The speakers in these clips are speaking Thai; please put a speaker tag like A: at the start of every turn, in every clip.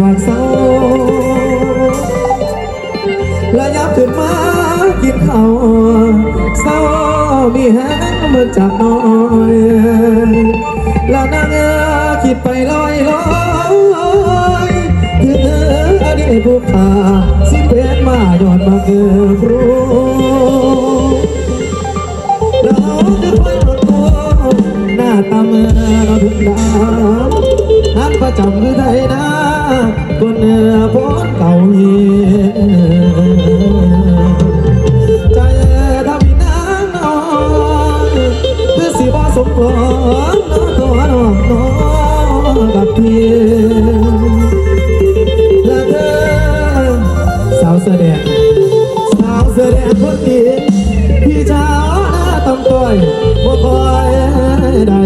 A: ภาคเศร้าและยับขึ้นมากินข้าวเศร้ามีแห้งมือนจากน้อยแล้วนางเออคิดไปลอยลอยถึงอดีตผู้ขาสิเป็นมาหยอดมาเกิดรูเราจะคอยรถตัวหน้าตาเมื่อเราถึงดาวหันประจำคือไทยนะ คนเนือพ้นเก่าเฮียใจทำอีนางนอนคือสิบ่สมควรน้อตัวน้องน้องกับพี่และเธอสาวเสื้อแดงสาวเสื้อแดงคนดีพี่เจ้าหน้าต้องต่อยบ่คอยได้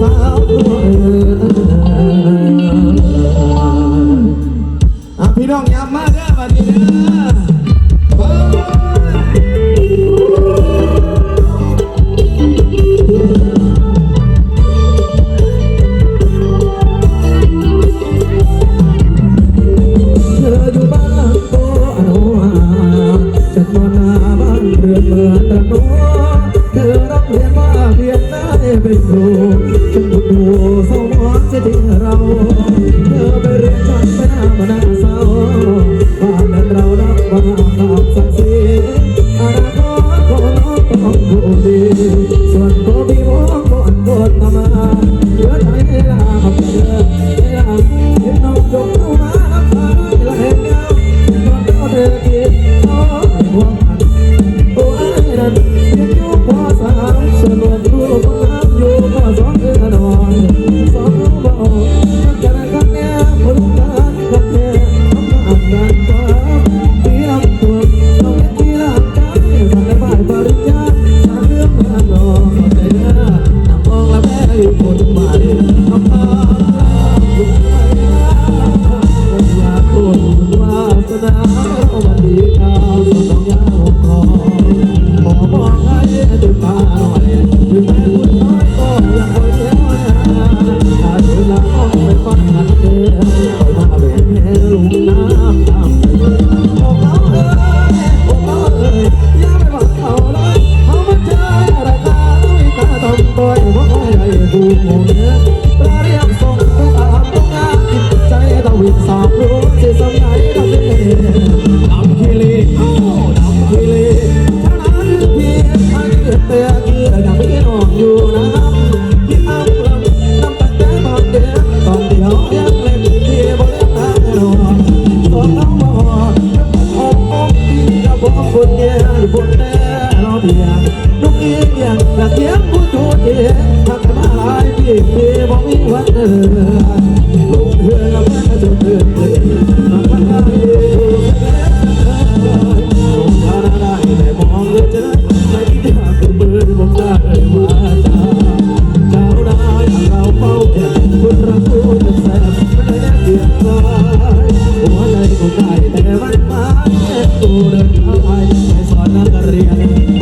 A: สาวอะพี่น้องยามมาเด้อบัดนี้เด้อ อนเมืองตะโนเธอรับเรียนว่าเพียงได้เป็นครูฉันบุดูสมองจะทิ้งเรา เธอไปเรียนฉันไปหน้ามาหน้าเศร้า ยัง ตือคือดำพี่นองอยู่นะครับพี่อ้ำลำน้ำตาใจบอดเดียวตอนเดียวยังเล่นที่บริเวณนอนตอนน้องมาหอดอกอกพี่จะบอกคนเดียวคนแน่เราเดียวลูกอีกอย่างอยากเลี้ยงผู้จูเดียทำมาหลายปีปีบอกมีวันเดินลงเรือ กูเดินเข้า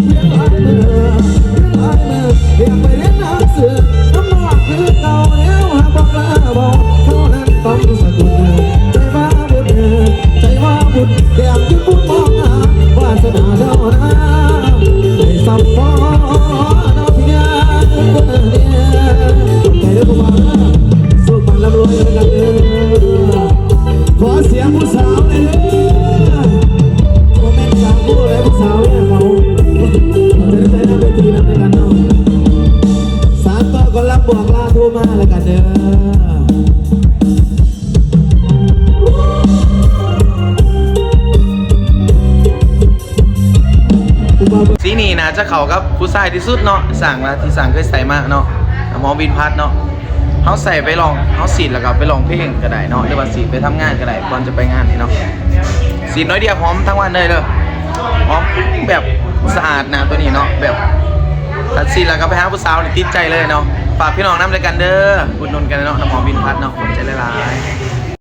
A: จะเขา
B: กับผู้ชายที่สุดเนาะสั่งละที่สั่งเคยใส่มากเนาะหมอบินพัดเนาะเขาใส่ไปลองเขาสีดแล้วก็ไปลองเพลงก็ได้เนาะหรือว่าสีดไปทำงานก็ได้ก่อนจะไปงานนี่เนาะสีดน้อยเดียวหอมทั้งวันเลยเด้อหอมแบบสะอาดนะตัวนี้เนาะแบบถ้าสีดแล้วก็ไปหาผู้สาวนี่ติดใจเลยเนาะฝากพี่น้องน้ำเลยกันเด้ออุดหนุนกันเนาะน้ำหอมบินพัดเนาะขอบใจหลาย